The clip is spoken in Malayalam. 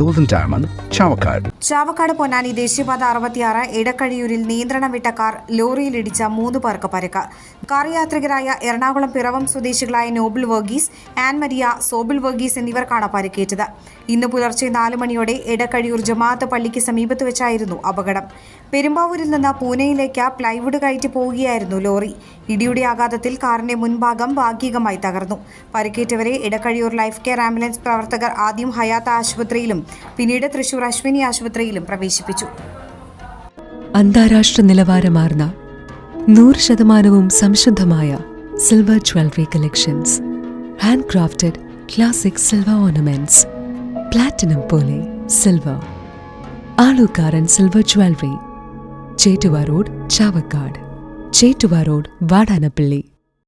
golden diamond Chavakkad. Chavakkad Ponnani ദേശീയപാത അറുപത്തിയാറ് ഇടക്കഴിയൂരിൽ നിയന്ത്രണം വിട്ട കാർ ലോറിയിലിടിച്ച മൂന്ന് പേർക്ക് പരിക്ക്. കാർ യാത്രികരായ എറണാകുളം പിറവം സ്വദേശികളായ നോബിൾ വർഗീസ് ആൻ മരിയ സോബിൾ വർഗീസ് എന്നിവർക്കാണ് പരിക്കേറ്റത്. ഇന്ന് പുലർച്ചെ നാല് മണിയോടെ ഇടക്കഴിയൂർ ജമാഅത്ത് പള്ളിക്ക് സമീപത്ത് വെച്ചായിരുന്നു അപകടം. പെരുമ്പാവൂരിൽ നിന്ന് പൂനെയിലേക്ക് പ്ലൈവുഡ് കയറ്റി പോവുകയായിരുന്നു ലോറി. ഇടിയുടെ ആഘാതത്തിൽ കാറിന്റെ മുൻഭാഗം ഭാഗികമായി തകർന്നു. പരിക്കേറ്റവരെ ഇടക്കഴിയൂർ ലൈഫ് കെയർ ആംബുലൻസ് പ്രവർത്തകർ ആദ്യം ഹയാത്ത ആശുപത്രിയിലും പിന്നീട് തൃശൂർ അശ്വിനി ആശുപത്രിയിലും പ്രവേശിപ്പിച്ചു. അന്താരാഷ്ട്ര നിലവാരമാർന്ന നൂറ് ശതമാനവും സംശുദ്ധമായ silver jewellery collections handcrafted classic silver ornaments platinum പോലെ silver Alukkaran silver jewellery Chettuva road Chavakkad. Chettuva road Vadanappally.